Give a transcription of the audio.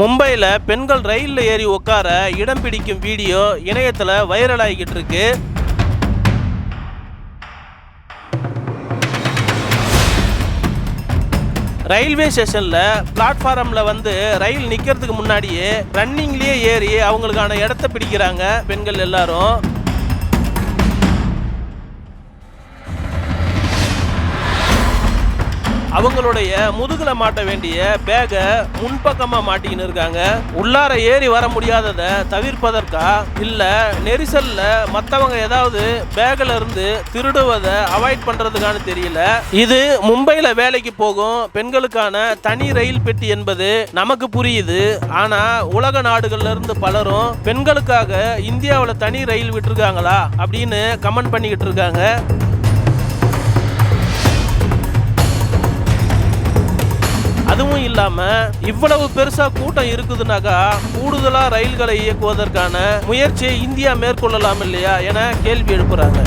மும்பையில் பெண்கள் ரயிலில் ஏறி உட்கார இடம் பிடிக்கும் வீடியோ இணையத்தில் வைரல் ஆகிக்கிட்டு இருக்கு. ரயில்வே ஸ்டேஷனில் பிளாட்ஃபாரமில் வந்து ரயில் நிற்கிறதுக்கு முன்னாடியே ரன்னிங்லேயே ஏறி அவங்களுக்கான இடத்த பிடிக்கிறாங்க பெண்கள் எல்லாரும். அவங்களுடைய முதுகுல மாட்ட வேண்டிய பேகை முன்பக்கமாக மாட்டிக்கின்னு இருக்காங்க. உள்ளார ஏறி வர முடியாததை தவிர்ப்பதற்கா? இல்லை நெரிசலில் மற்றவங்க ஏதாவது பேக்கில் இருந்து திருடுவதை அவாய்ட் பண்ணுறதுக்கான தெரியல. இது மும்பையில் வேலைக்கு போகும் பெண்களுக்கான தனி ரயில் பெட்டி என்பது நமக்கு புரியுது. ஆனால் உலக நாடுகள்ல இருந்து பலரும் பெண்களுக்காக இந்தியாவில் தனி ரயில் விட்டுருக்காங்களா அப்படின்னு கமெண்ட் பண்ணிக்கிட்டு இருக்காங்க. இல்லாம இவ்வளவு பெருசா கூட்டம் இருக்குதுனாக்கா கூடுதலா ரயில்களை இயக்குவதற்கான முயற்சியை இந்தியா மேற்கொள்ளலாம் இல்லையா என கேள்வி எழுப்புறாங்க.